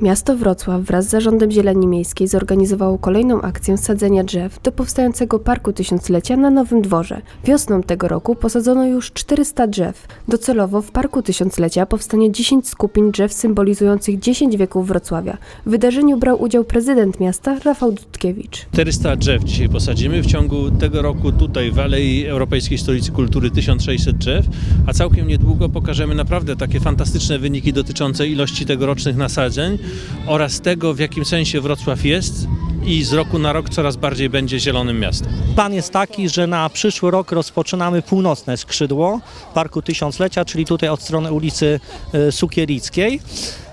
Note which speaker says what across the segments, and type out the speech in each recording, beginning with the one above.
Speaker 1: Miasto Wrocław wraz z Zarządem Zieleni Miejskiej zorganizowało kolejną akcję sadzenia drzew do powstającego Parku Tysiąclecia na Nowym Dworze. Wiosną tego roku posadzono już 400 drzew. Docelowo w Parku Tysiąclecia powstanie 10 skupiń drzew symbolizujących 10 wieków Wrocławia. W wydarzeniu brał udział prezydent miasta Rafał Dudkiewicz.
Speaker 2: 400 drzew dzisiaj posadzimy. W ciągu tego roku tutaj w Alei Europejskiej Stolicy Kultury 1600 drzew, a całkiem niedługo pokażemy naprawdę takie fantastyczne wyniki dotyczące ilości tegorocznych nasadzeń oraz tego, w jakim sensie Wrocław jest i z roku na rok coraz bardziej będzie zielonym miastem.
Speaker 3: Plan jest taki, że na przyszły rok rozpoczynamy północne skrzydło Parku Tysiąclecia, czyli tutaj od strony ulicy e, Sukierickiej.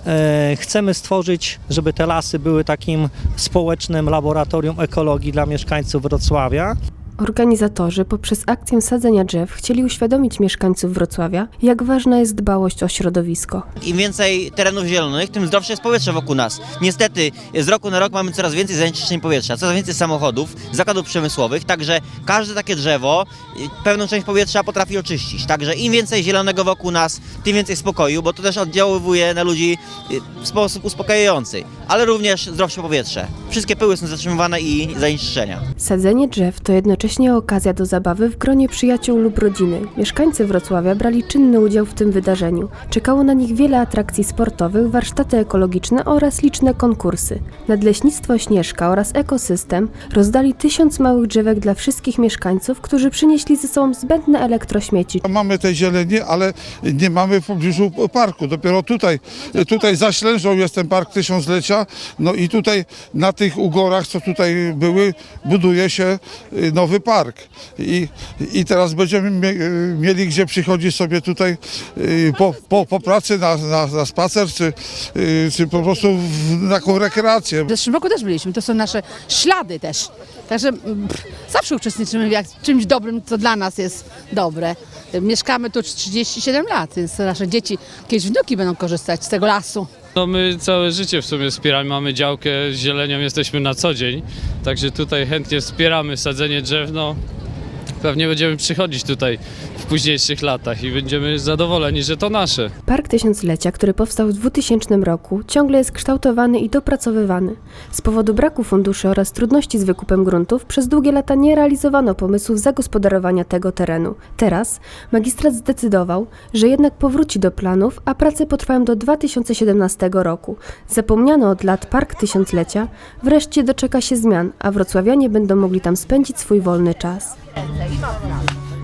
Speaker 3: E, Chcemy stworzyć, żeby te lasy były takim społecznym laboratorium ekologii dla mieszkańców Wrocławia.
Speaker 1: Organizatorzy poprzez akcję sadzenia drzew chcieli uświadomić mieszkańców Wrocławia, jak ważna jest dbałość o środowisko.
Speaker 4: Im więcej terenów zielonych, tym zdrowsze jest powietrze wokół nas. Niestety z roku na rok mamy coraz więcej zanieczyszczeń powietrza, coraz więcej samochodów, zakładów przemysłowych, także każde takie drzewo y, pewną część powietrza potrafi oczyścić. Także im więcej zielonego wokół nas, tym więcej spokoju, bo to też oddziaływuje na ludzi y, w sposób uspokajający, ale również zdrowsze powietrze. Wszystkie pyły są zatrzymywane i zanieczyszczenia.
Speaker 1: Sadzenie drzew to jednocześnie okazja do zabawy w gronie przyjaciół lub rodziny. Mieszkańcy Wrocławia brali czynny udział w tym wydarzeniu. Czekało na nich wiele atrakcji sportowych, warsztaty ekologiczne oraz liczne konkursy. Nadleśnictwo Śnieżka oraz Ekosystem rozdali tysiąc małych drzewek dla wszystkich mieszkańców, którzy przynieśli ze sobą zbędne elektrośmieci.
Speaker 5: Mamy tej zieleni, ale nie mamy w pobliżu parku. Dopiero tutaj, tutaj za Ślężą jest ten park tysiąclecia. No i tutaj na tych ugorach, co tutaj były, buduje się y, park. I, i teraz będziemy y, mieli gdzie przychodzić sobie tutaj y, po, po, po pracy na, na, na spacer, czy, y, czy po prostu na taką rekreację.
Speaker 6: W zeszłym roku też byliśmy, to są nasze ślady też. Także pff, zawsze uczestniczymy w czymś dobrym, co dla nas jest dobre. Mieszkamy tu 37 lat, więc nasze dzieci, kiedyś wnuki będą korzystać z tego lasu.
Speaker 7: No my całe życie w sumie wspieramy, mamy działkę z zielenią, jesteśmy na co dzień, także tutaj chętnie wspieramy sadzenie drzew, no pewnie będziemy przychodzić tutaj w późniejszych latach i będziemy zadowoleni, że to nasze.
Speaker 1: Park Tysiąclecia, który powstał w 2000 roku, ciągle jest kształtowany i dopracowywany. Z powodu braku funduszy oraz trudności z wykupem gruntów przez długie lata nie realizowano pomysłów zagospodarowania tego terenu. Teraz magistrat zdecydował, że jednak powróci do planów, a prace potrwają do 2017 roku. Zapomniano od lat Park Tysiąclecia wreszcie doczeka się zmian, a wrocławianie będą mogli tam spędzić swój wolny czas. 哎，你们。